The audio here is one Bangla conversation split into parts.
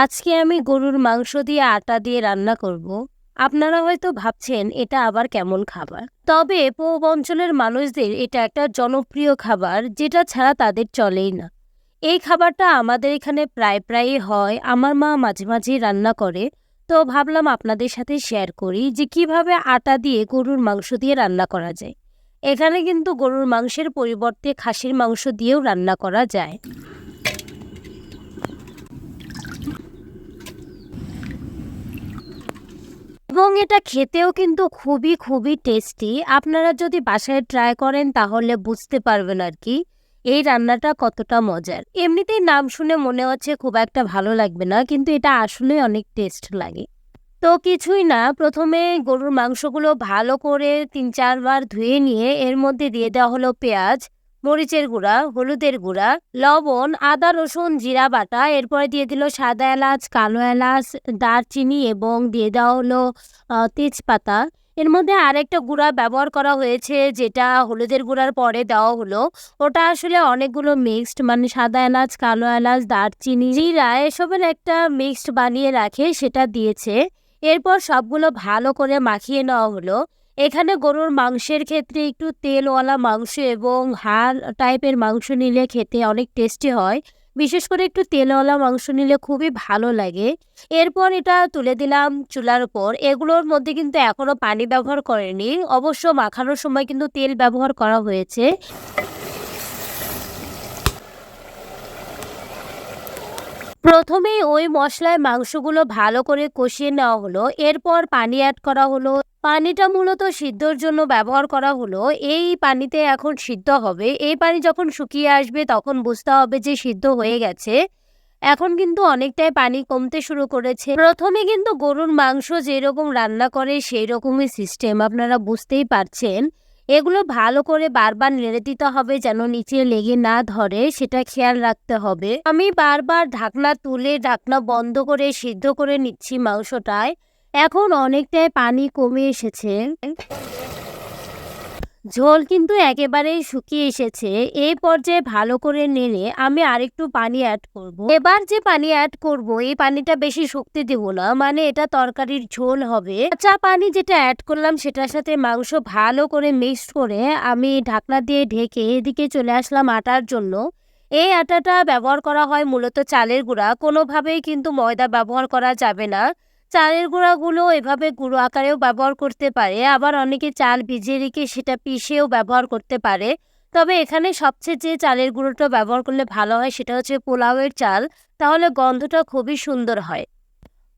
আজকে আমি গরুর মাংস দিয়ে আটা দিয়ে রান্না করব। আপনারা হয়তো ভাবছেন, এটা আবার কেমন খাবার? তবে পূব অঞ্চলের মানুষদের এটা একটা জনপ্রিয় খাবার, যেটা ছাড়া তাদের চলেই না। এই খাবারটা আমাদের এখানে প্রায় প্রায়ই হয়। আমার মা মাঝে মাঝেই রান্না করে। তো ভাবলাম আপনাদের সাথে শেয়ার করি যে কীভাবে আটা দিয়ে গরুর মাংস দিয়ে রান্না করা যায়। এখানে কিন্তু গরুর মাংসের পরিবর্তে খাসির মাংস দিয়েও রান্না করা যায়। এবং এটা খেতেও কিন্তু খুবই খুবই টেস্টি আপনারা যদি বাসায় ট্রাই করেন, তাহলে বুঝতে পারবেন আর কি, এই রান্নাটা কতটা মজার। এমনিতেই নাম শুনে মনে হচ্ছে খুব একটা ভালো লাগবে না, কিন্তু এটা আসলে অনেক টেস্ট লাগে। তো কিছুই না, প্রথমে গরুর মাংসগুলো ভালো করে তিন চারবার ধুয়ে নিয়ে এর মধ্যে দিয়ে দেওয়া হলো পেঁয়াজ। মরিচের গুঁড়া, হলুদের গুঁড়া, লবণ, আদা, রসুন, জিরা বাটা, এরপরে দিয়ে দিল সাদা এলাচ, কালো এলাচ, দারচিনি এবং দিয়ে দেওয়া হলো তেজপাতা। এর মধ্যে আরেকটা গুঁড়া ব্যবহার করা হয়েছে, যেটা হলুদের গুঁড়ার পরে দেওয়া হলো। ওটা আসলে অনেকগুলো মিক্সড মানে সাদা এলাচ, কালো এলাচ, দারচিনি, জিরা, এসবের একটা মিক্সড বানিয়ে রাখে, সেটা দিয়েছে। এরপর সবগুলো ভালো করে মাখিয়ে নেওয়া হলো। এখানে গরুর মাংসের ক্ষেত্রে একটু তেলওয়ালা মাংস এবং হাড় টাইপের মাংস নিলে খেতে অনেক টেস্টি হয়। বিশেষ করে একটু তেলওয়ালা মাংস নিলে খুবই ভালো লাগে। এরপর এটা তুলে দিলাম চুলার উপর। এগুলোর মধ্যে কিন্তু এখনও পানি ব্যবহার করেনি। অবশ্য মাখানোর সময় কিন্তু তেল ব্যবহার করা হয়েছে। প্রথমেই ওই মশলায় মাংসগুলো ভালো করে কষিয়ে নেওয়া হলো। এরপর পানি অ্যাড করা হলো। পানিটা মূলত সিদ্ধর জন্য ব্যবহার করা হলো। এই পানিতে এখন সিদ্ধ হবে। এই পানি যখন শুকিয়ে আসবে তখন বুঝতে হবে যে সিদ্ধ হয়ে গেছে। এখন কিন্তু অনেকটাই পানি কমতে শুরু করেছে। প্রথমে কিন্তু গরুর মাংস যেরকম রান্না করে সেই রকমই সিস্টেম আপনারা বুঝতেই পারছেন। এগুলো ভালো করে বারবার নেড়ে দিতে হবে যেন নিচে লেগে না ধরে, সেটা খেয়াল রাখতে হবে। আমি বারবার ঢাকনা তুলে ঢাকনা বন্ধ করে সিদ্ধ করে নিচ্ছি মাংসটায়। এখন অনেকটাই পানি কমে এসেছে। ঝোল কিন্তু একেবারেই শুকিয়ে এসেছে। এই পর্যায়ে ভালো করে নেড়ে আমি আরেকটু পানি অ্যাড করব। এবার যে পানি অ্যাড করব, এই পানিটা বেশি শক্তি দেব না মানে এটা তরকারির ঝোল হবে। চা পানি যেটা অ্যাড করলাম, সেটার সাথে মাংস ভালো করে মিক্সড করে আমি ঢাকনা দিয়ে ঢেকে এদিকে চলে আসলাম আটার জন্য। এই আটাটা ব্যবহার করা হয় মূলত চালের গুঁড়া। কোনোভাবেই কিন্তু ময়দা ব্যবহার করা যাবে না। চালের গুঁড়াগুলো এভাবে গুঁড়ো আকারেও ব্যবহার করতে পারে। আবার অনেকে চাল ভিজিয়ে রেখে সেটা পিষেও ব্যবহার করতে পারে। তবে এখানে সবচেয়ে যে চালের গুঁড়োটা ব্যবহার করলে ভালো হয় সেটা হচ্ছে পোলাওয়ের চাল। তাহলে গন্ধটা খুবই সুন্দর হয়।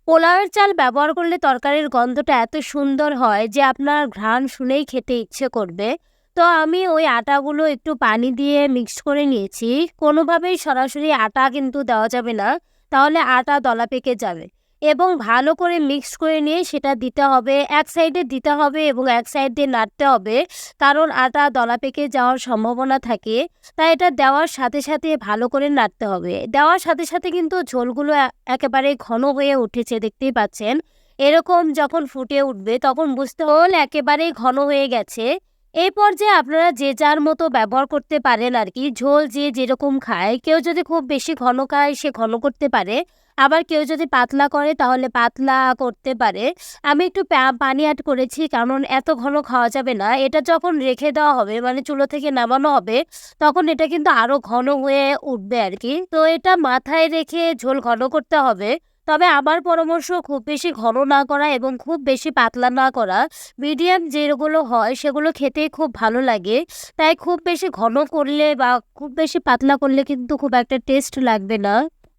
পোলাওয়ের চাল ব্যবহার করলে তরকারির গন্ধটা এত সুন্দর হয় যে আপনার ঘ্রাণ শুনেই খেতে ইচ্ছে করবে। তো আমি ওই আটাগুলো একটু পানি দিয়ে মিক্সড করে নিয়েছি। কোনোভাবেই সরাসরি আটা কিন্তু দেওয়া যাবে না। তাহলে আটা দলা পেকে যাবে। এবং ভালো করে মিক্স করে নিয়ে সেটা দিতে হবে। এক সাইডে দিতে হবে এবং এক সাইড দিয়ে নাড়তে হবে, কারণ আটা দলা পেকে যাওয়ার সম্ভাবনা থাকে। তাই এটা দেওয়ার সাথে সাথে ভালো করে নাড়তে হবে। দেওয়ার সাথে সাথে কিন্তু ঝোলগুলো একেবারে ঘন হয়ে উঠেছে, দেখতেই পাচ্ছেন। এরকম যখন ফুটে উঠবে তখন বুঝতে হল একেবারেই ঘন হয়ে গেছে। এই পর্যায়ে আপনারা যে যার মতো ব্যবহার করতে পারেন আর কি। ঝোল যে যেরকম খায়, কেউ যদি খুব বেশি ঘন খায় সে ঘন করতে পারে। আবার কেউ যদি পাতলা করে তাহলে পাতলা করতে পারে। আমি একটু পানি অ্যাড করেছি কারণ এত ঘন খাওয়া যাবে না। এটা যখন রেখে দেওয়া হবে মানে চুলো থেকে নামানো হবে, তখন এটা কিন্তু আরও ঘন হয়ে উঠবে আর কি তো এটা মাথায় রেখে ঝোল ঘন করতে হবে। তবে আমার পরামর্শ খুব বেশি ঘন না করা এবং খুব বেশি পাতলা না করা। মিডিয়াম যেগুলো হয়, সেগুলো খেতে খুব ভালো লাগে। তাই খুব বেশি ঘন করলে বা খুব বেশি পাতলা করলে কিন্তু খুব একটা টেস্ট লাগবে না।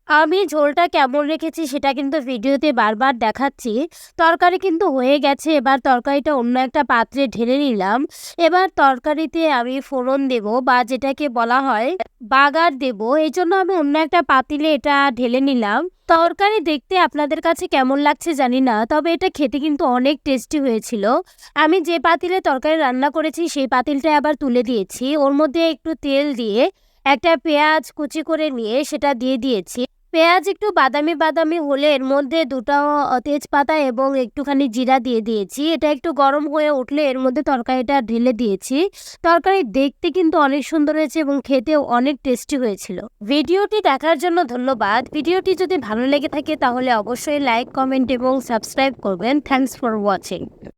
আমি ঝোলটা কেমন রেখেছি সেটা কিন্তু ভিডিওতে বারবার দেখাচ্ছি। তরকারি কিন্তু হয়ে গেছে, এবার তরকারিটা অন্য একটা পাত্রে ঢেলে নিলাম। এবার তরকারিতে আমি ফোড়ন দেব বা যেটাকে বলা হয় বাগার দেব। এই জন্য আমি অন্য একটা পাতিলে এটা ঢেলে নিলাম। তরকারি দেখতে আপনাদের কাছে কেমন লাগছে জানি না, তবে এটা খেতে কিন্তু অনেক টেস্টি হয়েছিল। আমি যে পাতিলে তরকারি রান্না করেছি সেই পাতিলটা আবার তুলে দিয়েছি। ওর মধ্যে একটু তেল দিয়ে একটা পেঁয়াজ কুচি করে নিয়ে সেটা দিয়ে দিয়েছি। পেঁয়াজ একটু বাদামি বাদামি হলে এর মধ্যে দুটো তেজপাতা এবং একটুখানি জিরা দিয়ে দিয়েছি। এটা একটু গরম হয়ে উঠলে এর মধ্যে তরকারিটা ঢেলে দিয়েছি। তরকারি দেখতে কিন্তু অনেক সুন্দর হয়েছে এবং খেতেও অনেক টেস্টি হয়েছিল। ভিডিওটি দেখার জন্য ধন্যবাদ। ভিডিওটি যদি ভালো লেগে থাকে তাহলে অবশ্যই লাইক, কমেন্ট এবং সাবস্ক্রাইব করবেন। Thanks for watching.